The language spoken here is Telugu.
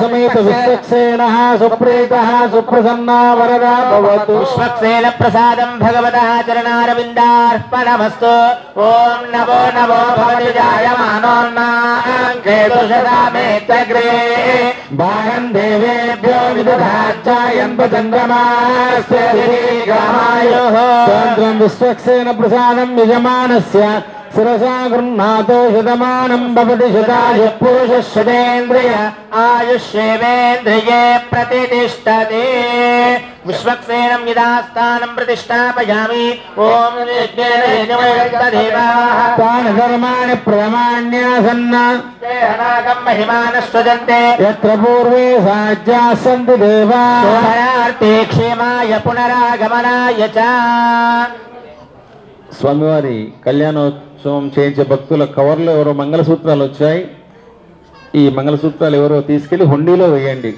సమేత విశ్వక్సేన సుప్రీత సుప్రసన్న వరదా భవతు. విశ్వక్సేన ప్రసాదం భగవత చరణారవిందార్పణమస్తు. ఓం నమో నమో భవతి జాయమానోన్నాగ్రే భాగం దేవేభ్యో విదధాచాయం చంద్రమాస్య. చంద్రం విశ్వక్సేన ప్రసాదం యజమానస్య. శిరసా గృహ్ణాతో శతమానం భవతి శతాయ పురుష శతేంద్రియ ఆయుష్యేవేంద్రియే ప్రతిష్టతే విశ్వక్సేనం యదాస్థానం ప్రతిష్టాపయామి ఓం ధర్మాణి ప్రమాణ్యాసన్న దేహనాగం మహిమానస్వజంతే యత్ర పూర్వే సాజ్యా సంతి దేవా శోభనార్థే క్షేమాయ పునరాగమనాయ చ స్వామివారి కళ్యాణోత్సవం చేయించే భక్తుల కవర్లో ఎవరో మంగళసూత్రాలు వచ్చాయి. ఈ మంగళసూత్రాలు ఎవరో తీసుకెళ్ళి హుండీలో వేయండి.